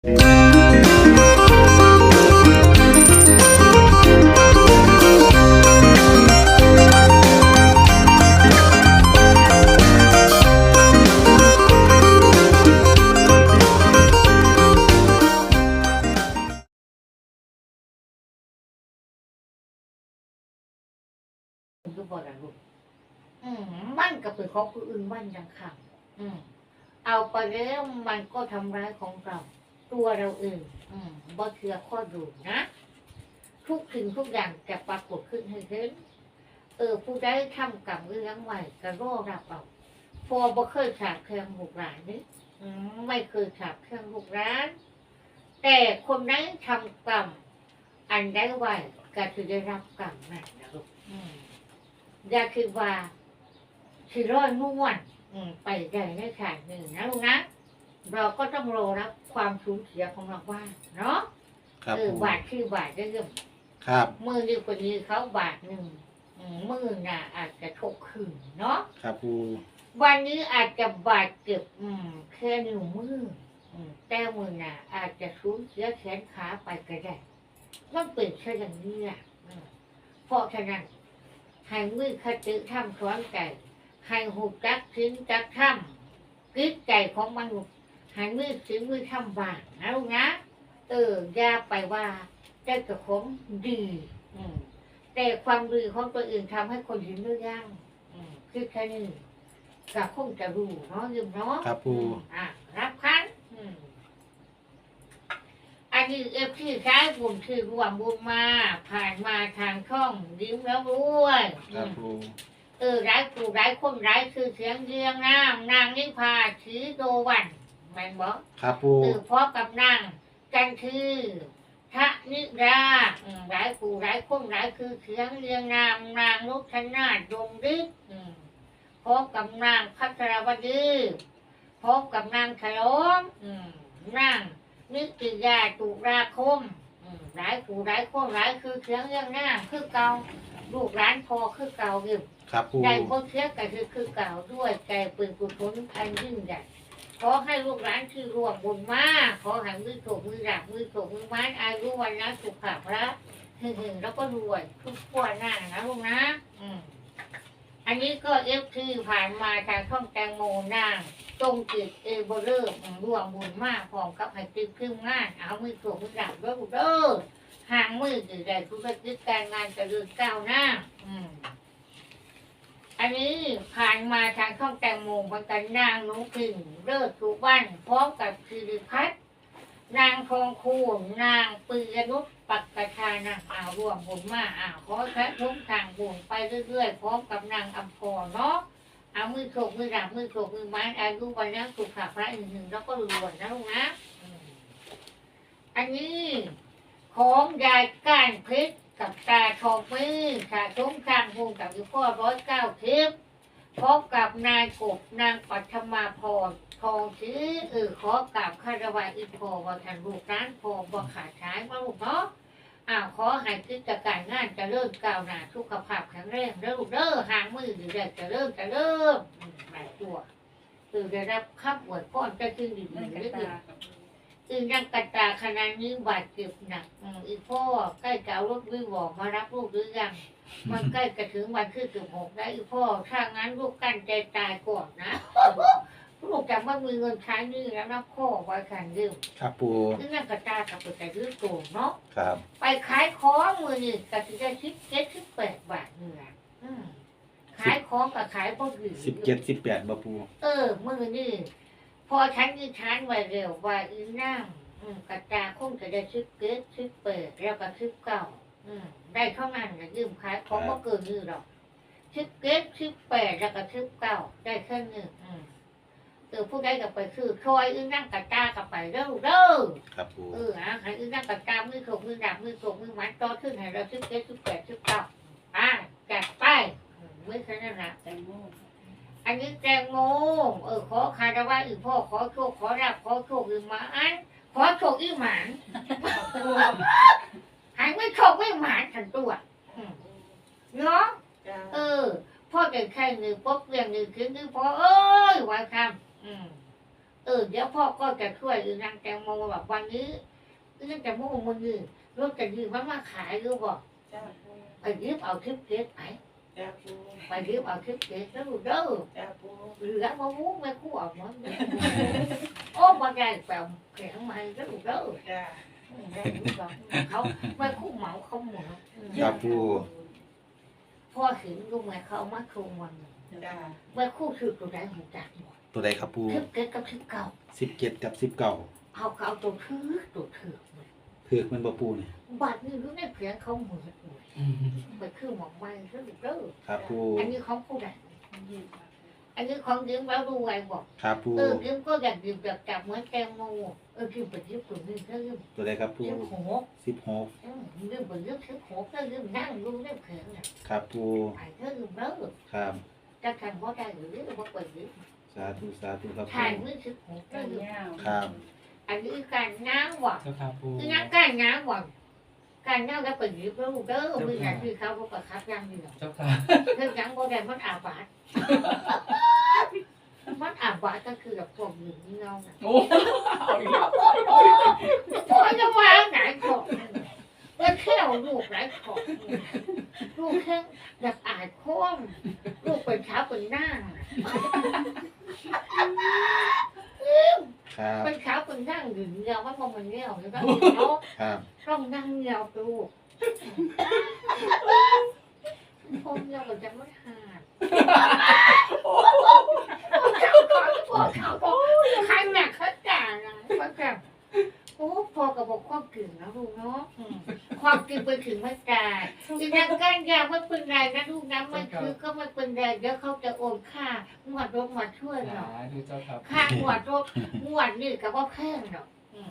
คือบ่ละลูกอืมมันก็เป็นของผู้อื่นมันยังขังอืมเอาไปแล้วมันก็ทำร้ายของเรา ตัวเราเองอืมบ่เชื่อข้อดูนะ ทุกสิ่งทุกอย่างจะปรากฏขึ้นให้เห็นเออ ผู้ได้ทำกรรมเรื่องใหม่ก็รอรับเอาพอบ่เคยฉาบแทงลูกหลานนี่ไม่เคยฉาบแทงลูกหลาน แต่คนนั้นทำกรรมอันได้ไหวก็จะได้รับกรรมนั่นนะลูกอย่าคือว่าคือร้อยม่วนไปได้ในขาดหนึ่งนะลูกนะ เราก็ต้องรอรับความสูญเสียของเราบ้างเนาะครับเอปูอบาทคือบาทเรื่องครับมือดีกว่านี้เขาบาทหนึ่งอืมมือน่ะ อาจจะถกขึ้นเนาะครับปูวันนี้อาจจะบาดเจ็บอืมแค่นิ้วมืออืมแต่มือน่ะ อาจจะสูญเสียแขนขาไปก็ได้มันเป็นเช่นอย่างนี้อะอืมเพราะฉะนั้นให้มือคติทำสอนใจให้หูจักถึงจักทำกึดใจของมนุษย์ ให้มือถึงมือทำบางนะลูกนะเอออย่าไปว่าแต่กับของดีอืมแต่ความดีของตัวอื่นทำให้คนเห็นด้วยยังอืมคือแค่นี้ก็คงจะรู้เนาะยืมเนาะครับปูอืมอะรับคันอืมอันนี้เอฟที่ใช้บุญคือรวมบุญมา ผ่านมาทางช่องดิ้มแล้วด้วยครับปูเออร้ายกูร้ายคนร้ายคือเสียงเรียงน้ำนางนิพาชีโดวันแม่นบอกครับปูเออพร้อมกับนางกันคือทะนิราอืมร้ายกูร้ายคนร้ายคือเสียงเรียงน้ำนางนุชนาถดงฤทธิ์อืมพร้อมกับนางพัทรวดีพร้อมกับนางฉลองอืมนางนิติยาตุราคมอืมร้ายกูร้ายคนร้ายคือเสียงเรียงน้ำคือเก่าลูกร้านพอคือเก่าอยู่ ครับปูได้พบเชื้อกันคือคือกล่าวด้วยใจปืนกุศลอันยิ่งใหญ่ ขอให้ลูกหลานที่รวมบุญมาก ขอให้มือโถกมือหลักมือโถกมือไม้อายุวันนะสุขภาพละหึ่งแล้วก็รวยทุกขั้วหน้านะลูกนะ อืมอันนี้ก็เอฟทีผ่านมาทางช่องแตงโมนางตรงจิตเอเบอร์เรอร์รวมบุญมากพร้อมกับให้ติดขึ้นงาน เอามือโถกมือหลักด้วยเด้อห่างมือถือได้ธุรกิจการงานจะเดินก้าวหน้า อืม อันนี้ผ่านมาทางช่องแตงโมพันกันนางนุ้งพิงเลิศสุวรรณพร้อมกับสิริพัฒน์นางทองคูณนางปืยนุชปักกชานางอ่าวรวมบุญมาอ่าวขอแค่ทุ่งทางบุญไปเรื่อยๆพร้อมกับนางอัมพรเนาะเอามือโฉกมือหลับมือโฉกมือไม้อายุวันนะสุขภาพระอีกหนึ่งแล้วก็รวยนะลูกนะอันนี้ของยายก้านเพชร กับตาทองมือตาทุ่งทางบุญกับอีพ่อร้อยเก้าเทปพบกับนายกบนางปัทมาพรทองชื้อเออขอกราบคารวะอินพอวัทันลูกร้านพอบขาดใช้มาลูกเนาะอ้าวขอให้กิจการงานจะเริ่มก้าวหน้าสุขภาพแข็งแรงเด้อลูกเด้อหางมืออยู่ได้จะเริ่มจะเริ่มอืมหลายตัวคือได้รับคำอวยพรจะขึ้นดีๆเรื่อย ๆอึงยังกระตาขนาดนี้บาดเจ็บหนักอืมอีพ่อใกล้จะเอารถวิวอกมารับลูกหรือยัง มันใกล้จะถึงวันที่สิบหกแล้วอีพ่อถ้างั้นลูกกั้นใจตายก่อนนะลูกจะไม่มีเงินใช้หนี่แล้วนะพ่อไว้ขันยืมครับปูอึงยังกระตากับไปยืมตัวเนาะ ครับไปขายของมือนี่กะทิได้ชิปเจ็ดชิปแปดบาทนี่แหละอืมขายของกับขายพวกอื่นสิบเจ็ดสิบแปดบ่ปูเออมือนี่ พอฉันนี่ฉันไว้เร็วว่าอีนั่งอืมกระจาคงจะได้ชิปเกตชิปเปิดแล้วก็ชิปเก่าอืมได้เท่านั้นก็ยืมขายของบ่เกินนี้หรอกชิปเกตชิปแปดแล้วก็ชิปเก่าได้แค่นี้อืมเออผู้ใดก็ไปคือคอยอีนั่งกระจากัไปเร็วเด้อครับปูเอออะให้อีนั่งกระจามือถกมือดับมือถกมือหมันต่อขึ้นให้เราชิปเกตชิปแปดชิปเก่าอะจัดไปอืมไม่แค่นั้นนะแตงโม อันนี้แตงโมเออขอคารวะอีพ่อขอโชคขอรับขอโชคอีหมานขอโชคอีหมานหายไม่โชคไม่หมานทันตัวอืมเนาะจ้าเออพ่อจะแค่หนึ่งปุ๊บเรียงหนึ่งคือหนึ่งพ่อเอ้ยไว้คำอืมเเออเดี๋ยวพ่อก็จะช่วยอีนางแตงโมแบบวันนี้อีนางแตงโมมันยืนรถจะยืนมันมาขายหรือบอกจ้าปูไปยืมเอาคลิปเก็ตไป จ้าปูไปยืมเอาคลิปเก็ตแล้วดูเด้อจ้าปูเหลือมาวุ้งไม่คู่ออกมั้งโอ้บางใหญ่แปลวแข็งมาแล้วดูเด้อจ้าอืมได้ดูก่อนเขาไม่คู่เหมาเขาเหมาอืมครับปูพ่อถึงลูกแม่เขาเอามาโครงวันจ้าไม่คู่คือตัวใดหูจักหมดตัวใดครับปูคลิปเก็ตกับคลิปเก่าสิบเจ็ดกับสิบเก้าเอาเขาเอาตัวถือตัวถือ ถือกมันบ่ปูเนี่ยบัตรนี่รู้ในเพียงเขาเหมือนเลยไปคือหมองไม่ซะดิเด้อครับปูอันนี้ของผู้ใดอันนี้ของยืมแล้วดูไว้บอกครับปูเออยืมก็อยากยืมแบบจับเหมือนแตงโมเออยืมไปยืมตัวนี้ก็ยืมตัวใดครับปูยืมหกสิบหกอืมยืมไปยืมยืมหกก็ยืมนั่งดูในเพียงน่ะครับปูไปก็ยืมเด้อครับจะทำก็ได้หรือว่าไปยืมสาธุสาธุครับปูถ่ายมือถือหกก็กันยืมยาวครับ อันนี้การน้ำว่ะเจ้าค่ะปูคือนักการน้ำว่ะการน้ำแล้วไปยืมแล้วเด้อมืออย่างที่เขาบอกครับยังเดียวเจ้าค่ะเครื่องยังโบแดงมันอาบาดมันอาบาดก็คือแบบพวกหญิงเงาน่ะโอ้เอาอีกแล้วพอจะวางไหนของแล้วแค่วลูกไหนของลูกแค่อยากอ่านโค้มลูกเป็นเช้าเป็นหน้า ครับเป็นเช้าเป็นหน้าหรือเงาว่ามันเงาหรือว่าเนาะครับต้องนั่งเงาลูกพวกเงามันจะไม่หาดเขาก่อนพอเขาก่อนใครแม่เขาจ่านะเขาจ่าโอ้พอกับบอกความกึ่งนะลูกเนาะ ถึงไม่กายอีนักการยาไม่เป็นไรนะลูกนะมันคือก็ไม่เป็นไรเดี๋ยวเขาจะโอนค่าหมวดรถหมวดช่วยเราสาธุเจ้าค่ะค่าหมวดรถหมวดนี่ก็ว่าแพงหรอกอืม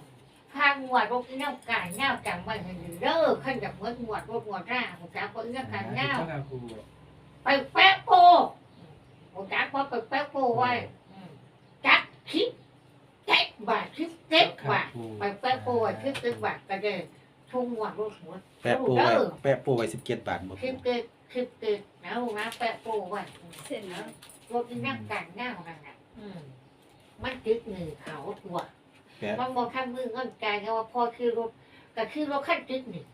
ค่าหมวดรถที่น้ำการเงาจังไว้ให้ดีเด้อขั้นจากเหมือนหมวดรถหมวดหน้าผมจะเอาเรื่องการเงาเจ้าค่ะปูไปแป๊ะโปผมจะพอไปแป๊ะโปไว้อืมจักคิดเจ็ดบาทคิดเจ็ดบาทไปแป๊ะโปไว้คิดเจ็ดบาทก็ได้ ทุ่งหมวดรถหัวแปะปูไว้แปะปูไว้สิบเจ็ดบาทบ่คิปูดเจ็ดคิดเจ็ดนะลูกนะแป๊ะโปไว้เส้นแล้วรถที่นั่งการเงานั่นน่ะอืมมันติดหนึ่งเขาตัว แปะมันบอกข้างมือเงินกายก็ว่าพอคือรถก็คือรถขั้นติดหนึ่ง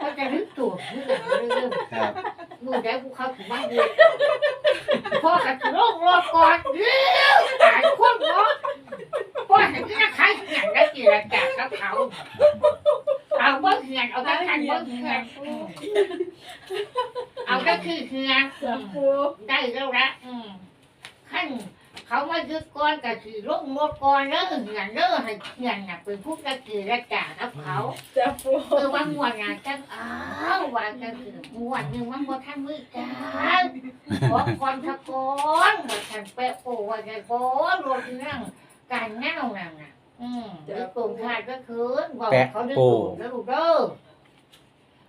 ก็จะรึกตัวเมื่อเรื่องครับมือได้กูเข้าถึงบ้านเดียวพ่อกับโรครอก่อนเร็วตายคนเนาะพ่อเห็นที่นักขายเหียนแล้วกี่ระจากับเขาเอาเบิ้งเหียนเอาได้ทันเบิ้งเหียนเอาได้คือเหียนได้แล้วละขั้นเขามายึดก้อนกับขี่ลงรถก้อนเด้อเหียนเด้อให้เหียนน่ะเป็นผู้กระกี่ระจ่ากับเขาจ้าปูเออว่างวดงานจังอ้าวว่าจังคืองวดหนึ่งมันบ่ทันมือกันขอพรทะกอนบ่ทันแปะโปว่าไงบ่รถนั่องการเงานั่นน่ะ อืมหรือโกงคาดก็คืนว่าเขาได้โกงแล้วลูกเด้อ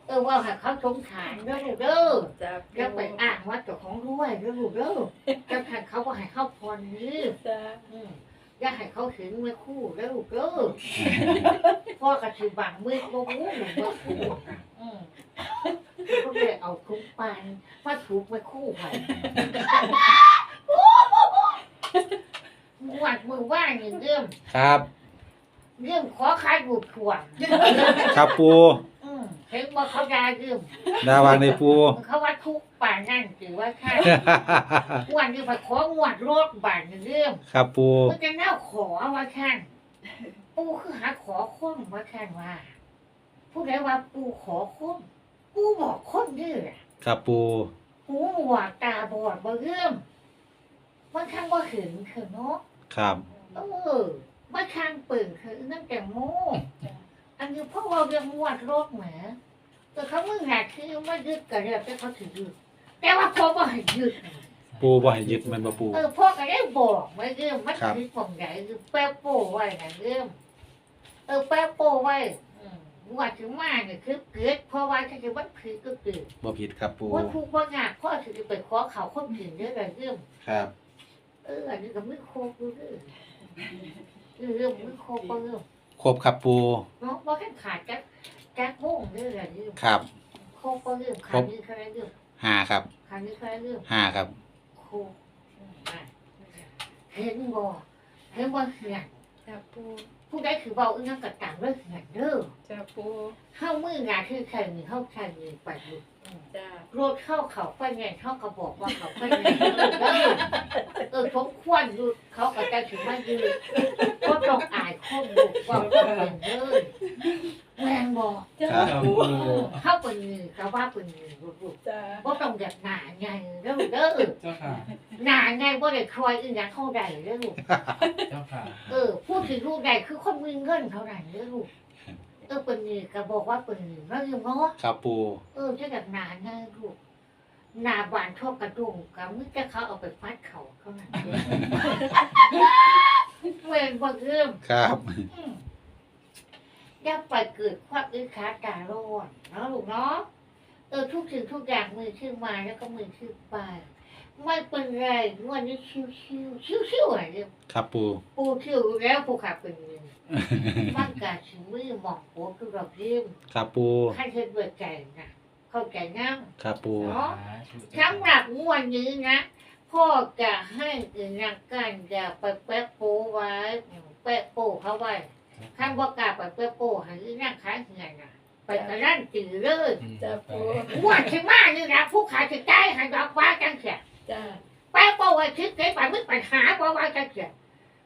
เออว่าให้เขาสงสารเด้อลูกเด้อจ้าแล้วไปอ้างว่าเจ้าของรวยเด้อลูกเด้อจังคันเขาบ่ให้เข้าพรนี้จ้าอืมอย่าให้เขาเห็นมือคู่แล้วลูกเด้อพ่อกระถือบังมือโอ้โหหนูมือคู่นะอืมก็เลยเอาทุกปานมาถูกมือคู่ไป หวัดมือว่านี่เรื่องครับ เรื่องขอขายบุกถ่วงครับปูอืมเห็นว่าเขาด่าเรื่องดาวางในปู เขาว่าทุกป่านนั่นถือว่าค่าวันนี้ไปของวดรถบานนี่เรื่องครับปู มันจะน่าขอว่าแค่นปูคือหาขอค้นว่าแค่นว่าผู้ใดว่าปูขอค้นปูบอกค้นดื้ออะครับปู หูหนวกตาบอดบ่เรื่อมมันข้างว่าเห็นคือเนาะ ครับ เออมันข้างเปิ่งคือนั่นแต่โม่อันนี้เพราะว่าเรื่องมวดโรคแหมแต่เขาเมื่อหาคือไม่ยึดกันเรียบแต่เขาถือยึดแต่ว่าพอบ่ให้ยึดปูบ่ให้ยึดมันบ่ปู เออพ่อก็ได้บอกไว้เรื่องมันครับคือของใหญ่คือแป๊บโป้ไว้นะเรื่องเออแป๊บโป้ไว้อืมว่าถึงมาเนี่ยคือเกิดเพราะว่าถ้าจะวันคือก็เกิดบ่ผิดครับปูว่าถูกว่างาพ่อถือไปขอเขาคนผิดเยอะเลยเรื่องครับ เอออันนี้ก็ไม่โคกดูเรื่องเออเรื่องไม่โคกก็เรื่องครบครับปูเนาะว่าแค่ขาดจักจักโม่งเรื่องอะไรเรื่องครับโคกก็เรื่องขาดนี้แค่เรื่องห้าครับขาดนี้แค่เรื่องห้าครับโคกอืมอะแเห็นบ่เห็นบ่เหียนจ้าปูผู้ใดคือเบาอึ้งกระตังเลิกเหียนเด้อจ้าปูเข้ามืองานคือใครมีเข้าใครมีไปอยู่ จ้ารถเข้าเขาไปไงเข้าก็บอกว่าเขาไปไงเออเออสมควรอยู่เขาก็จะถึงมายืนก็ต้องอายคนดูว่าเขาเป็นเลยแรงบอกจ้าครับปูเข้าเป็นมือก็ว่าเป็นมือลูกจ้าๆก็ต้องแบบหนาไงเด้อเด้อเจ้าค่ะ หนาไงว่าได้คอยอึ้งอย่างเข้าใดเด้อลูก เจ้าค่ะ เออพูดถึงลูกใดคือคนมีเงินเท่าไหร่เด้อลูก เออเป็นมือก็บอกว่าเป็นมือแล้วยังเนาะครับปูเออจะแบบหนาไงลูกหนาบานชอบกระดุมกับมึงจะเขาเอาไปฟัดเขาเท่านั้นเองเวรบ่เริ่มครับอืมอย่าไปเกิดความอึดขาตาร้อนเนาะลูกเนาะเออทุกสิ่งทุกอย่างมือชื่อมาแล้วก็มือชื่อไป ไม่เป็นไรวันนี้ชิวชิวชิวชิวๆอะไรเนี่ยครับปูปูชิวอยู่แล้วปูขาเป็นมือมันกาชิมือหมอกหัวคือดอกยิ้มครับปูขั้นเทศเบิดใจนะเข้าใจนั่งครับปูเนาะ สำหรับงวดนี้นะ พ่อจะให้อื่นรักกันอย่าไปแปะโปไว้แปะโปเขาไว้ข้างบอกกล้าไปแปะโปให้นั่งขายเงินนะไปกระนั่นตื่นเลยจ้าปู งวดที่มานี่นะผู้ขายจะใจายให้ดอกฟ้าจังเสีย จ้า แปะโปไว้คิดเกิดไปมึงปัญหาเพราะว่าจังเสีย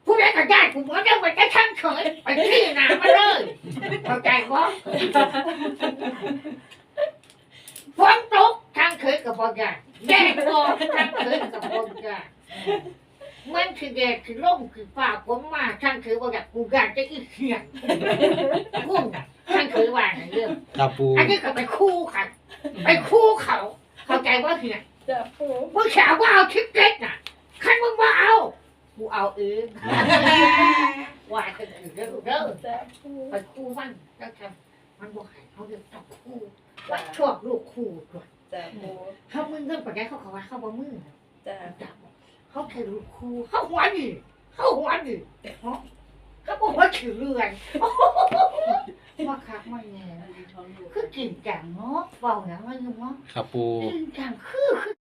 ผู้ใดก็ได้กูเหมือนเดิมไปจะช่างเฉยไปที่หนามาเลยเข้าใจบ่ฝนตกทางเคย กับบ่ยากแดดออกทางเคยกับบ่ยากมันคือแดดคือลมคือฟ้าฝนมาทางเคยบ่อยากกูอยากจะอีเขียนกุ้งน่ะทางเคยว่าในเรื่องครับปูอันนี้ก็ไปคู่กันไปคู่เขา เข้าใจว่าเหียนจ้าปูมึงสาวว่าเอาทิกเก็ตน่ะคันมึงว่าเอากูเอาเองว่ากันอื่นเด้อเด้อจ้าปูไปคู่มันแล้วทำมันบอกให้เขาเรียกต้องคู่ว่าชอบลูกคู่ด้วย จ้าปูเขามึงเงินไปได้เขาเขาว่าเขาบ่มึงจ้าจับเขาแค่ลูกคู่เขาหัวดิเขาหัวดิเนาะเขาบอกว่าถือเรือนมาคักมาแง่คือกินจังเนาะเบาอย่างนั้นเนาะครับปูกินจังคือคือ